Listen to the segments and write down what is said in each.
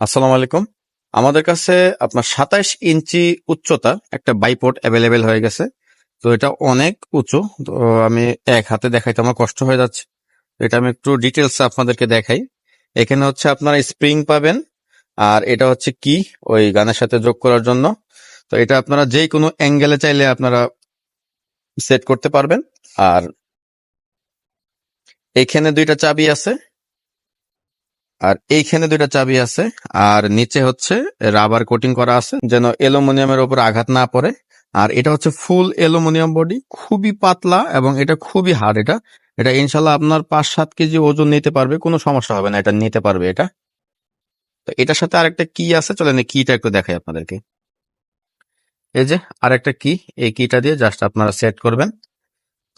আসসালামু আলাইকুম। আমাদের কাছে আপনার সাতাইশ ইঞ্চি উচ্চতা একটা বাইপোর্ট অ্যাভেলেবেল হয়ে গেছে। তো এটা অনেক উঁচু। তো আমি এক হাতে দেখাইতে আমার কষ্ট হয়ে যাচ্ছে। এটা আমি একটু ডিটেলস আপনাদেরকে দেখাই। এখানে হচ্ছে আপনারা স্প্রিং পাবেন। আর এটা হচ্ছে কি? ওই গানের সাথে যোগ করার জন্য। তো এটা আপনারা যে কোনো অ্যাঙ্গেলে চাইলে আপনারা সেট করতে পারবেন। আর এখানে দুইটা চাবি আছে। আর এইখানে দুইটা চাবি আছে, আর নিচে হচ্ছে রাবার কোটিং করা আছে, যেন অ্যালুমিনিয়ামের উপর আঘাত না পড়ে। আর এটা হচ্ছে ফুল অ্যালুমিনিয়াম বডি, খুবই পাতলা এবং এটা খুবই হার্ড এটা। এটা ইনশাল্লাহ আপনার পাঁচ সাত কেজি ওজন নিতে পারবে, কোনো সমস্যা হবে না, এটা নিতে পারবে এটা। তো এটার সাথে আরেকটা কি আছে, চলেন এই কিটা একটু দেখাই আপনাদেরকে। এই যে আরেকটা কি, এই কিটা দিয়ে জাস্ট আপনারা সেট করবেন।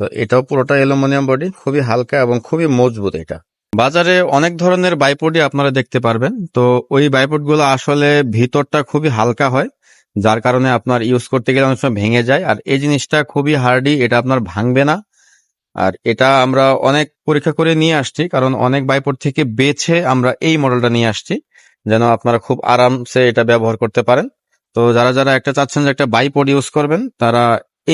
তো এটাও পুরোটা অ্যালুমিনিয়াম বডি, খুবই হালকা এবং খুবই মজবুত এটা। বাজারে অনেক ধরনের বাইপোডই আপনারা দেখতে পারবেন। তো ওই বাইপোডগুলো আসলে ভিতরটা খুবই হালকা হয়, যার কারণে আপনার ইউজ করতে গেলে অনেক সময় ভেঙে যায়। আর এই জিনিসটা খুবই হার্ডি এটা আপনার ভাঙবে না। আর এটা আমরা অনেক পরীক্ষা করে নিয়ে আসছি, কারণ অনেক বাইপোড থেকে বেছে আমরা এই মডেলটা নিয়ে আসছি, যেন আপনারা খুব আরামসে এটা ব্যবহার করতে পারেন। তো যারা যারা একটা চাচ্ছেন যে একটা বাইপোড ইউজ করবেন, তারা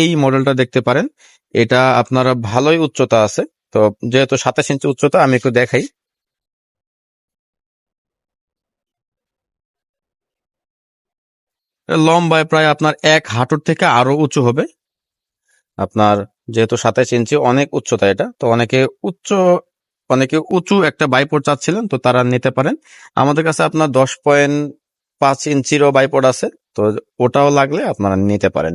এই মডেলটা দেখতে পারেন। এটা আপনারা ভালোই উচ্চতা আছে। তো যেহেতু সাতাশ ইঞ্চি উচ্চতা, আমি একটু দেখাই। লম্বায় প্রায় আপনার এক হাঁটুর থেকে আরও উঁচু হবে। আপনার যেহেতু সাতাশ ইঞ্চি, অনেক উচ্চতা এটা, তো অনেকে উচ্চ, অনেকে উঁচু একটা বাইপোর্ট চাচ্ছিলেন, তো তারা নিতে পারেন। আমাদের কাছে আপনার দশ পয়েন্ট পাঁচ ইঞ্চিরও বাইপোর্ট আছে, তো ওটাও লাগলে আপনারা নিতে পারেন।